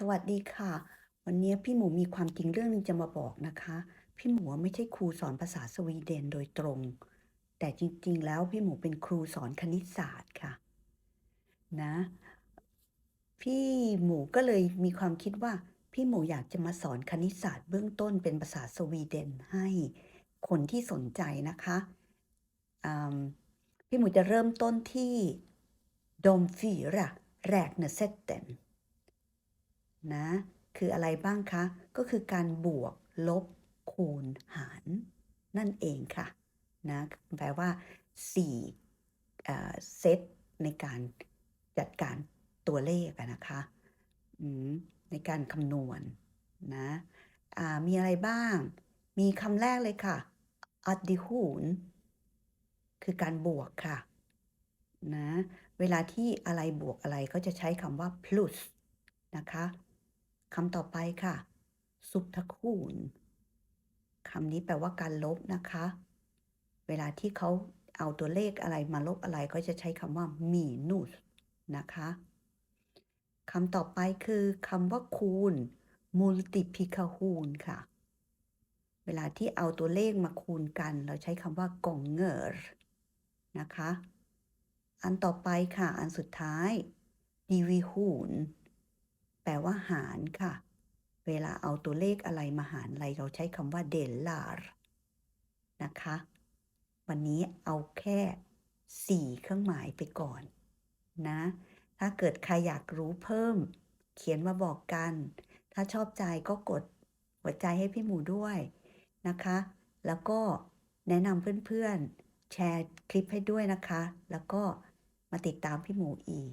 สวัสดีค่ะ วันนี้พี่หมูมีความจริงเรื่องหนึงจะมาบอกนะคะ พี่หมูไม่ใช่ครูสอนภาษาสวีเดนโดยตรง แต่จริง ๆ แล้วพี่หมูเป็นครูสอนคณิตศาสตร์ค่ะ นะ พี่หมูก็เลยมีความคิดว่า พี่หมูอยากจะมาสอนคณิตศาสตร์เบื้องต้นเป็นภาษาสวีเดนให้คนที่สนใจนะคะพี่หมูจะเริ่มต้นที่ de fyra räknesätten นะ คืออะไรบ้างคะ ก็คือการบวกลบคูณหาร นั่นเองค่ะนะแปลว่า4เอ่เซตในการจัดการตัวเลขนะคะในการคำนวณนะมีอะไรบ้าง มีคำแรกเลยค่ะ addition คือการบวกค่ะนะเวลาที่อะไรบวกอะไรก็จะใช้คำว่า plus นะคะ คำต่อไปค่ะ subtraktion คำนี้แปลว่าการลบนะคะ เวลาที่เขาเอาตัวเลขอะไรมาลบอะไรก็จะใช้คำว่า minus นะคะคำต่อไปคือคำว่าคูณ multiplication ค่ะ เวลาที่เอาตัวเลขมาคูณกัน เราใช้คำว่า gånger นะคะ อันต่อไปค่ะ อันสุดท้าย division แปลว่าหารค่ะ เวลาเอาตัวเลขอะไรมาหารอะไรเราใช้คำว่า delar นะคะ วันนี้เอาแค่ 4 เครื่องหมายไปก่อนนะ ถ้าเกิดใครอยากรู้เพิ่ม เขียนมาบอกกัน ถ้าชอบใจก็กดหัวใจให้พี่หมูด้วยนะคะ แล้วก็แนะนำเพื่อนๆ แชร์คลิปให้ด้วยนะคะ แล้วก็มาติดตามพี่หมูอีก